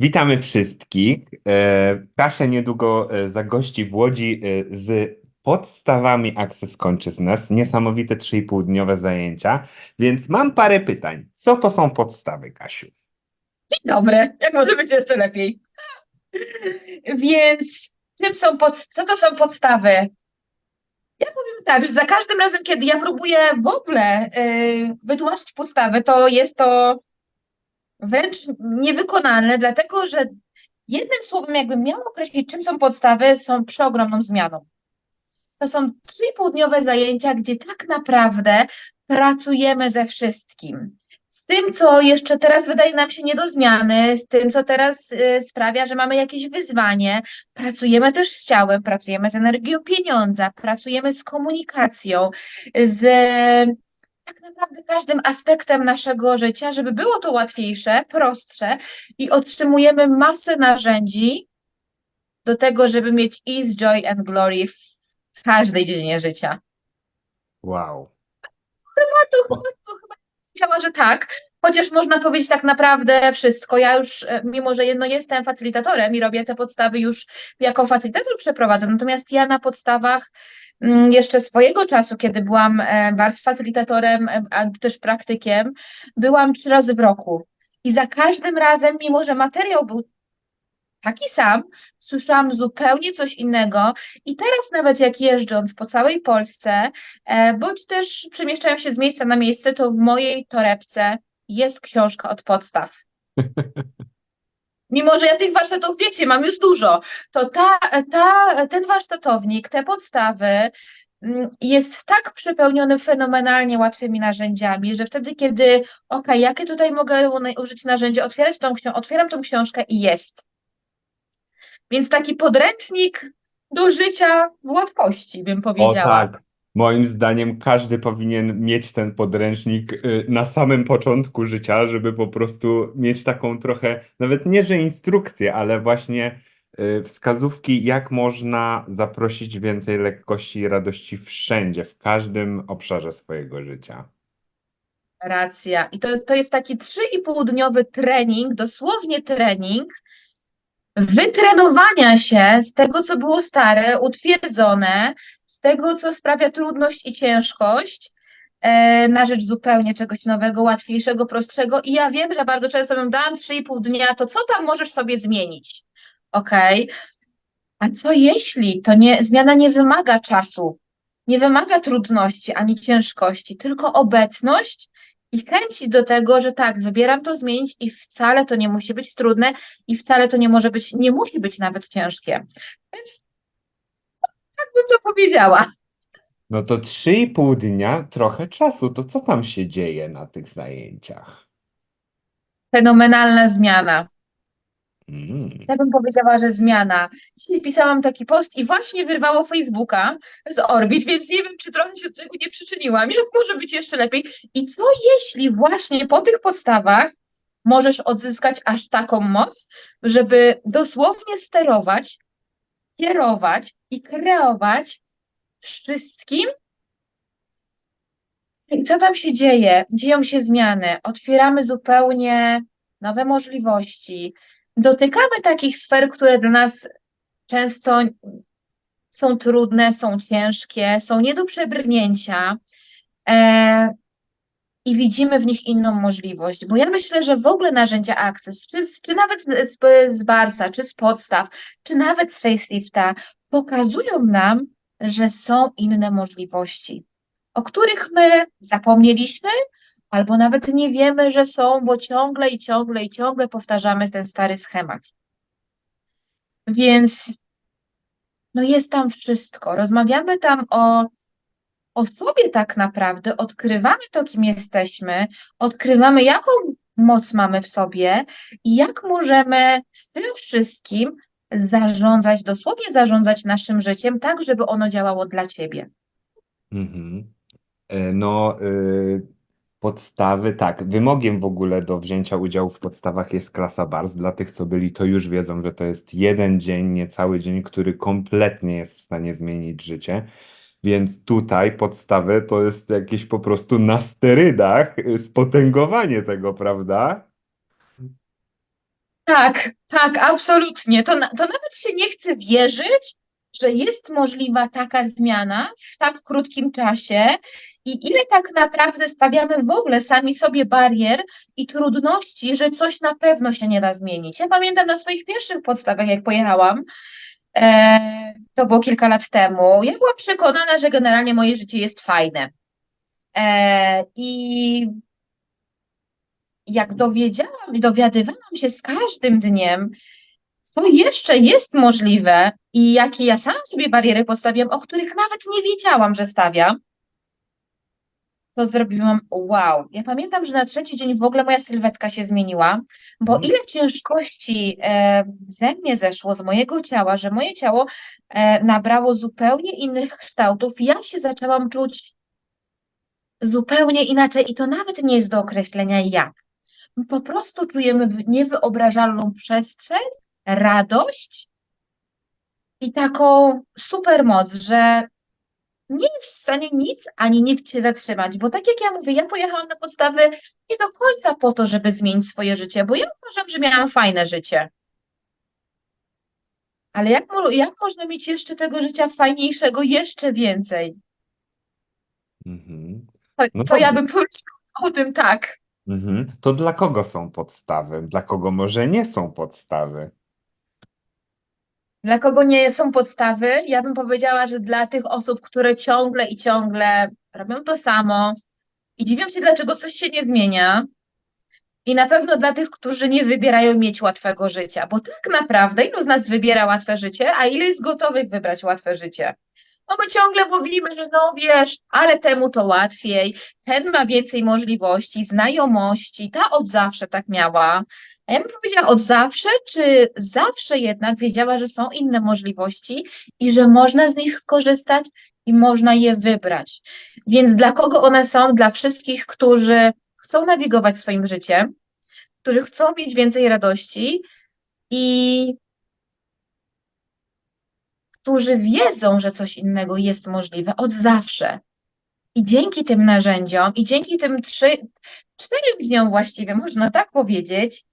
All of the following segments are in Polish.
Witamy wszystkich. E, Kasia niedługo e, zagości w Łodzi e, z podstawami Access Consciousness. Niesamowite 3,5-dniowe zajęcia. Więc mam parę pytań. Co to są podstawy, Kasiu? Dzień dobry, jak może być jeszcze lepiej? Więc czym są pod, co to są podstawy? Ja powiem tak, że za każdym razem, kiedy ja próbuję w ogóle y, wytłumaczyć podstawy, to jest to wręcz niewykonalne, dlatego że jednym słowem, jakbym miała określić, czym są podstawy, są przeogromną zmianą. To są 3,5-dniowe zajęcia, gdzie tak naprawdę pracujemy ze wszystkim. Z tym, co jeszcze teraz wydaje nam się nie do zmiany, z tym, co teraz y, sprawia, że mamy jakieś wyzwanie. Pracujemy też z ciałem, pracujemy z energią pieniądza, pracujemy z komunikacją, z tak naprawdę każdym aspektem naszego życia, żeby było to łatwiejsze, prostsze i otrzymujemy masę narzędzi do tego, żeby mieć ease, joy and glory w każdej dziedzinie życia. Wow. To chyba, to chyba powiedziała, że tak, chociaż można powiedzieć tak naprawdę wszystko. Ja już, e, mimo że jedno jestem facylitatorem i robię te podstawy już jako facylitator przeprowadzę, natomiast ja na podstawach jeszcze swojego czasu, kiedy byłam e, bardziej facylitatorem, e, a też praktykiem, byłam trzy razy w roku. I za każdym razem, mimo że materiał był taki sam, słyszałam zupełnie coś innego. I teraz nawet jak jeżdżąc po całej Polsce, e, bądź też przemieszczając się z miejsca na miejsce, to w mojej torebce jest książka od podstaw. Mimo, że ja tych warsztatów, wiecie, mam już dużo, to ta, ta, ten warsztatownik, te podstawy mm, jest tak przepełniony fenomenalnie łatwymi narzędziami, że wtedy, kiedy, ok, jakie tutaj mogę użyć narzędzia, otwierać tą, otwieram tą książkę i jest. Więc taki podręcznik do życia w łatwości, bym O powiedziała. tak. Moim zdaniem każdy powinien mieć ten podręcznik y, na samym początku życia, żeby po prostu mieć taką trochę, nawet nie, że instrukcję, ale właśnie y, wskazówki, jak można zaprosić więcej lekkości i radości wszędzie, w każdym obszarze swojego życia. Racja. I to, to jest taki 3,5-dniowy trening, dosłownie trening, wytrenowania się z tego, co było stare, utwierdzone, z tego, co sprawia trudność i ciężkość, e, na rzecz zupełnie czegoś nowego, łatwiejszego, prostszego. I ja wiem, że bardzo często bym dałam 3,5 dnia, to co tam możesz sobie zmienić? Okej. A co jeśli to nie, zmiana nie wymaga czasu, nie wymaga trudności ani ciężkości, tylko obecność i chęci do tego, że tak, wybieram to zmienić i wcale to nie musi być trudne i wcale to nie może być, nie musi być nawet ciężkie. Więc tak bym to powiedziała. No to 3,5 dnia, trochę czasu. To co tam się dzieje na tych zajęciach? Fenomenalna zmiana. Mm. Ja bym powiedziała, że zmiana. Dzisiaj pisałam taki post i właśnie wyrwało Facebooka z orbit, więc nie wiem, czy trochę się do tego nie przyczyniłam. Jak może być jeszcze lepiej? I co jeśli właśnie po tych podstawach możesz odzyskać aż taką moc, żeby dosłownie sterować, kierować i kreować wszystkim? Co tam się dzieje? Dzieją się zmiany, otwieramy zupełnie nowe możliwości. Dotykamy takich sfer, które dla nas często są trudne, są ciężkie, są nie do przebrnięcia e, i widzimy w nich inną możliwość. Bo ja myślę, że w ogóle narzędzia Access, czy, czy nawet z, z Barsa, czy z podstaw, czy nawet z facelifta, pokazują nam, że są inne możliwości, o których my zapomnieliśmy, albo nawet nie wiemy, że są, bo ciągle i ciągle i ciągle powtarzamy ten stary schemat. Więc no jest tam wszystko. Rozmawiamy tam o, o sobie tak naprawdę, odkrywamy to, kim jesteśmy, odkrywamy, jaką moc mamy w sobie i jak możemy z tym wszystkim zarządzać, dosłownie zarządzać naszym życiem, tak, żeby ono działało dla ciebie. Mhm. E, No, y, podstawy, tak. Wymogiem w ogóle do wzięcia udziału w podstawach jest klasa BARS. Dla tych, co byli, to już wiedzą, że to jest jeden dzień, nie cały dzień, który kompletnie jest w stanie zmienić życie. Więc tutaj podstawy to jest jakieś po prostu na sterydach y, spotęgowanie tego, prawda? Tak, tak, absolutnie. To, to nawet się nie chce wierzyć, że jest możliwa taka zmiana w tak krótkim czasie i ile tak naprawdę stawiamy w ogóle sami sobie barier i trudności, że coś na pewno się nie da zmienić. Ja pamiętam na swoich pierwszych podstawach, jak pojechałam, to było kilka lat temu, ja byłam przekonana, że generalnie moje życie jest fajne. E, I jak dowiedziałam i dowiadywałam się z każdym dniem, co jeszcze jest możliwe i jakie ja sama sobie bariery postawiam, o których nawet nie wiedziałam, że stawiam, to zrobiłam wow. Ja pamiętam, że na trzeci dzień w ogóle moja sylwetka się zmieniła, bo Mhm. ile ciężkości e, ze mnie zeszło, z mojego ciała, że moje ciało e, nabrało zupełnie innych kształtów. Ja się zaczęłam czuć zupełnie inaczej i to nawet nie jest do określenia jak. My po prostu czujemy niewyobrażalną przestrzeń, radość i taką supermoc, że nie jest w stanie nic ani nikt cię zatrzymać, bo tak jak ja mówię, ja pojechałam na podstawy nie do końca po to, żeby zmienić swoje życie, bo ja uważam, że miałam fajne życie. Ale jak, jak można mieć jeszcze tego życia fajniejszego jeszcze więcej? Mhm. To, No to ja dobrze. bym pomyślała o tym tak. Mhm. To dla kogo są podstawy? Dla kogo może nie są podstawy? Dla kogo nie są podstawy? Ja bym powiedziała, że dla tych osób, które ciągle i ciągle robią to samo i dziwią się, dlaczego coś się nie zmienia. I na pewno dla tych, którzy nie wybierają mieć łatwego życia, bo tak naprawdę ilu z nas wybiera łatwe życie, a ile jest gotowych wybrać łatwe życie? No my ciągle mówimy, że no wiesz, ale temu to łatwiej, ten ma więcej możliwości, znajomości, ta od zawsze tak miała. A ja bym powiedziała od zawsze, czy zawsze jednak wiedziała, że są inne możliwości i że można z nich skorzystać i można je wybrać. Więc dla kogo one są? Dla wszystkich, którzy chcą nawigować swoim życiem, którzy chcą mieć więcej radości i którzy wiedzą, że coś innego jest możliwe od zawsze. I dzięki tym narzędziom, i dzięki tym trzy, czterem dniom właściwie, można tak powiedzieć,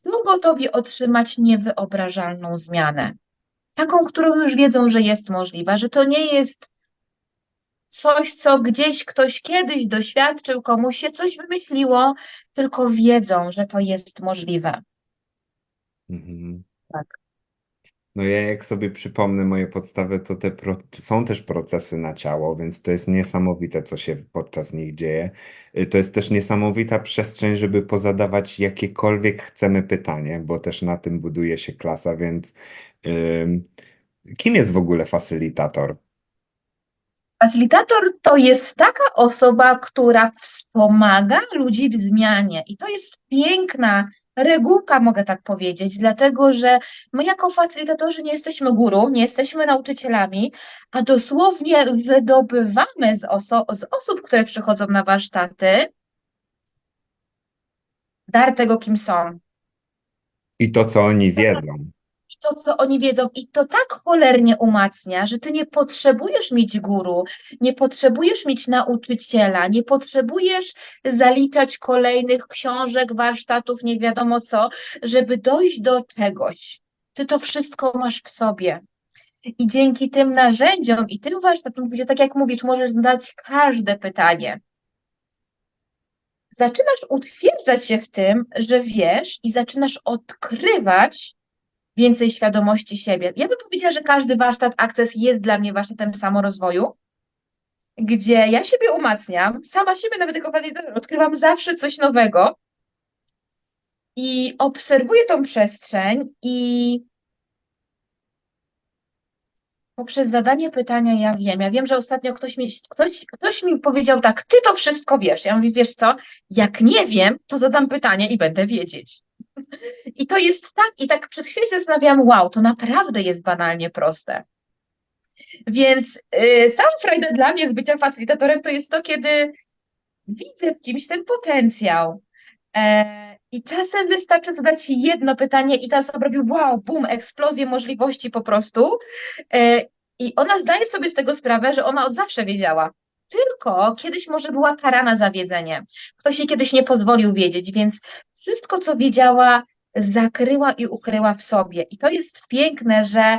są gotowi otrzymać niewyobrażalną zmianę. Taką, którą już wiedzą, że jest możliwa, że to nie jest coś, co gdzieś ktoś kiedyś doświadczył, komuś się coś wymyśliło, tylko wiedzą, że to jest możliwe. Mhm. Tak. No ja jak sobie przypomnę moje podstawy, to te pro... są też procesy na ciało, więc to jest niesamowite, co się podczas nich dzieje. Y, To jest też niesamowita przestrzeń, żeby pozadawać jakiekolwiek chcemy pytanie, bo też na tym buduje się klasa, więc ym, kim jest w ogóle facylitator? Facylitator to jest taka osoba, która wspomaga ludzi w zmianie. I to jest piękna regułka, mogę tak powiedzieć, dlatego że my jako facylitatorzy nie jesteśmy guru, nie jesteśmy nauczycielami, a dosłownie wydobywamy z, oso z osób, które przychodzą na warsztaty, dar tego, kim są. I to, co oni wiedzą. To, co oni wiedzą, i to tak cholernie umacnia, że ty nie potrzebujesz mieć guru, nie potrzebujesz mieć nauczyciela, nie potrzebujesz zaliczać kolejnych książek, warsztatów, nie wiadomo co, żeby dojść do czegoś. Ty to wszystko masz w sobie. I dzięki tym narzędziom i tym warsztatom, gdzie tak jak mówisz, możesz zadać każde pytanie. Zaczynasz utwierdzać się w tym, że wiesz i zaczynasz odkrywać więcej świadomości siebie. Ja bym powiedziała, że każdy warsztat Access jest dla mnie warsztatem samorozwoju, gdzie ja siebie umacniam, sama siebie nawet jako odkrywam zawsze coś nowego i obserwuję tą przestrzeń i poprzez zadanie pytania ja wiem. Ja wiem, że ostatnio ktoś mi, ktoś, ktoś mi powiedział tak, ty to wszystko wiesz. Ja mówię, wiesz co, jak nie wiem, to zadam pytanie i będę wiedzieć. I to jest tak, i tak przed chwilą się zastanawiałam, wow, to naprawdę jest banalnie proste. Więc y, sama frajda dla mnie z bycia facylitatorem to jest to, kiedy widzę w kimś ten potencjał. E, I czasem wystarczy zadać jedno pytanie i ta osoba robi wow, bum, eksplozję możliwości po prostu. E, I ona zdaje sobie z tego sprawę, że ona od zawsze wiedziała. Tylko kiedyś może była karana za wiedzenie. Ktoś jej kiedyś nie pozwolił wiedzieć, więc wszystko, co wiedziała, zakryła i ukryła w sobie. I to jest piękne, że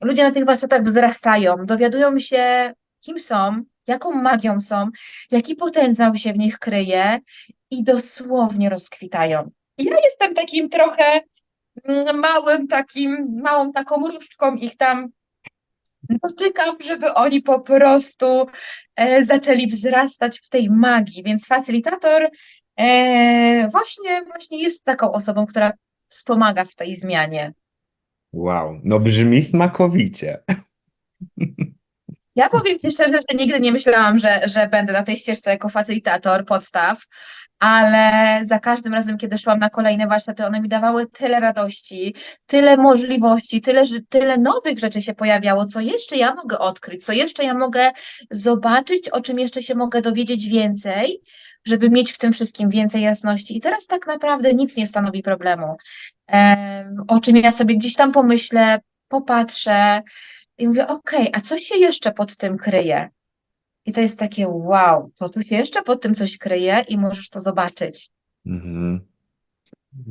ludzie na tych warsztatach wzrastają, dowiadują się, kim są, jaką magią są, jaki potencjał się w nich kryje i dosłownie rozkwitają. Ja jestem takim trochę mm, małym takim, małą taką różdżką ich tam dotykam, żeby oni po prostu e, zaczęli wzrastać w tej magii, więc facylitator e, właśnie, właśnie jest taką osobą, która wspomaga w tej zmianie. Wow, no brzmi smakowicie. Ja powiem Ci szczerze, że nigdy nie myślałam, że, że będę na tej ścieżce jako facylitator podstaw, ale za każdym razem, kiedy szłam na kolejne warsztaty, one mi dawały tyle radości, tyle możliwości, tyle, tyle nowych rzeczy się pojawiało, co jeszcze ja mogę odkryć, co jeszcze ja mogę zobaczyć, o czym jeszcze się mogę dowiedzieć więcej, żeby mieć w tym wszystkim więcej jasności. I teraz tak naprawdę nic nie stanowi problemu. Em, o czym ja sobie gdzieś tam pomyślę, popatrzę, i mówię, okej, a co się jeszcze pod tym kryje? I to jest takie, wow, to tu się jeszcze pod tym coś kryje i możesz to zobaczyć. Mhm.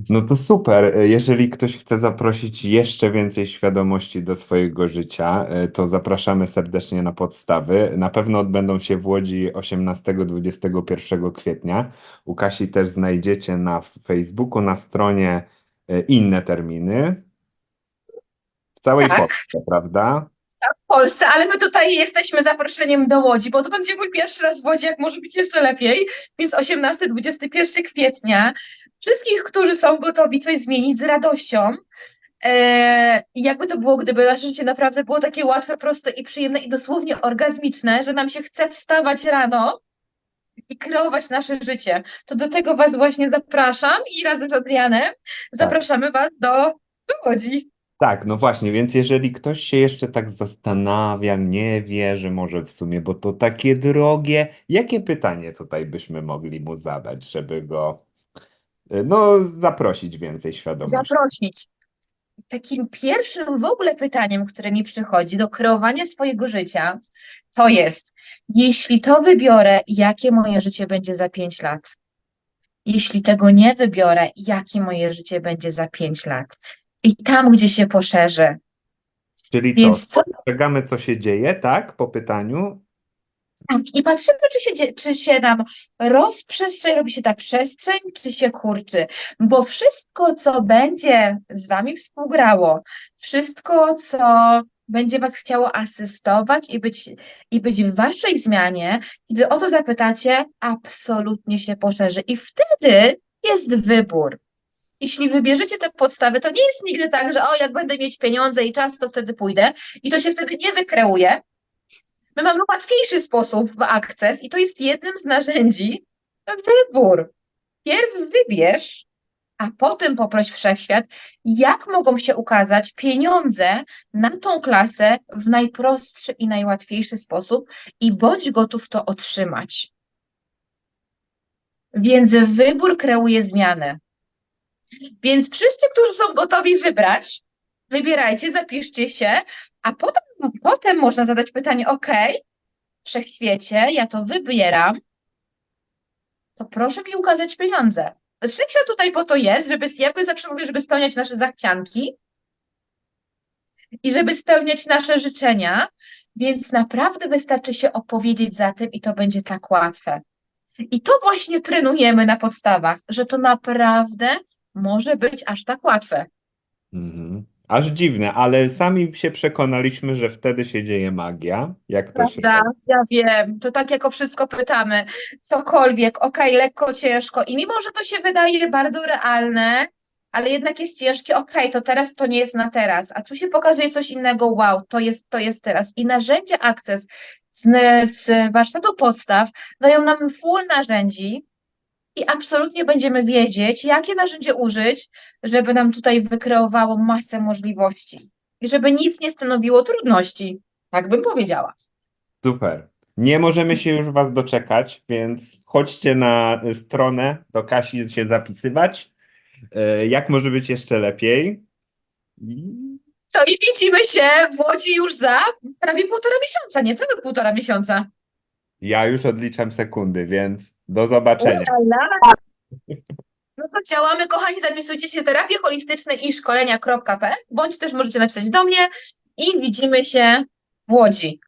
No to super. Jeżeli ktoś chce zaprosić jeszcze więcej świadomości do swojego życia, e, to zapraszamy serdecznie na podstawy. Na pewno odbędą się w Łodzi 18-21 kwietnia. U Kasi też znajdziecie na Facebooku, na stronie e, inne terminy. W całej Tak. Polsce, prawda? Polsce, ale my tutaj jesteśmy zaproszeniem do Łodzi, bo to będzie mój pierwszy raz w Łodzi, jak może być jeszcze lepiej, więc 18-21 kwietnia. Wszystkich, którzy są gotowi coś zmienić z radością. E, I jakby to było, gdyby nasze życie naprawdę było takie łatwe, proste i przyjemne i dosłownie orgazmiczne, że nam się chce wstawać rano i kreować nasze życie. To do tego Was właśnie zapraszam i razem z Adrianem zapraszamy Was do, do Łodzi. Tak, no właśnie, więc jeżeli ktoś się jeszcze tak zastanawia, nie wie, że może w sumie, bo to takie drogie, jakie pytanie tutaj byśmy mogli mu zadać, żeby go, e, no, zaprosić więcej świadomości? zaprosić. Takim pierwszym w ogóle pytaniem, które mi przychodzi do kreowania swojego życia, to jest, jeśli to wybiorę, jakie moje życie będzie za 5 lat? Jeśli tego nie wybiorę, jakie moje życie będzie za 5 lat? I tam, gdzie się poszerzy. Czyli Więc co spostrzegamy, co się dzieje, tak, po pytaniu? Tak, i patrzymy, czy się, czy się nam rozprzestrzeni, robi się ta przestrzeń, czy się kurczy. Bo wszystko, co będzie z wami współgrało, wszystko, co będzie was chciało asystować i być, i być w waszej zmianie, gdy o to zapytacie, absolutnie się poszerzy. I wtedy jest wybór. Jeśli wybierzecie te podstawy, to nie jest nigdy tak, że o, jak będę mieć pieniądze i czas, to wtedy pójdę. I to się wtedy nie wykreuje, My mamy łatwiejszy sposób w akces i to jest jednym z narzędzi wybór. Pierw wybierz, a potem poproś wszechświat, jak mogą się ukazać pieniądze na tą klasę w najprostszy i najłatwiejszy sposób i bądź gotów to otrzymać. Więc wybór kreuje zmianę. Więc wszyscy, którzy są gotowi wybrać, wybierajcie, zapiszcie się, a potem, potem można zadać pytanie, ok, wszechświecie, ja to wybieram, to proszę mi ukazać pieniądze. Wszechświat tutaj po to jest, żeby, jakby zawsze mówię, żeby spełniać nasze zachcianki i żeby spełniać nasze życzenia, więc naprawdę wystarczy się opowiedzieć za tym i to będzie tak łatwe. I to właśnie trenujemy na podstawach, że to naprawdę może być aż tak łatwe. Mhm. Aż dziwne, ale sami się przekonaliśmy, że wtedy się dzieje magia, jak to się Prawda, ja wiem, to tak jako wszystko pytamy, cokolwiek, okej, lekko, ciężko i mimo, że to się wydaje bardzo realne, ale jednak jest ciężkie, okej, to teraz to nie jest na teraz, a tu się pokazuje coś innego, wow, to jest, to jest teraz. I narzędzia Access z, z warsztatu podstaw dają nam full narzędzi i absolutnie będziemy wiedzieć, jakie narzędzie użyć, żeby nam tutaj wykreowało masę możliwości i żeby nic nie stanowiło trudności, tak bym powiedziała. Super. Nie możemy się już Was doczekać, więc chodźcie na stronę do Kasi się zapisywać. E, Jak może być jeszcze lepiej? To i widzimy się w Łodzi już za prawie półtora miesiąca, niecałe półtora miesiąca. ja już odliczam sekundy, więc do zobaczenia. No to Działamy, kochani, zapisujcie się terapie holistyczne i szkolenia.pl, bądź też możecie napisać do mnie i widzimy się w Łodzi.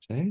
Cześć.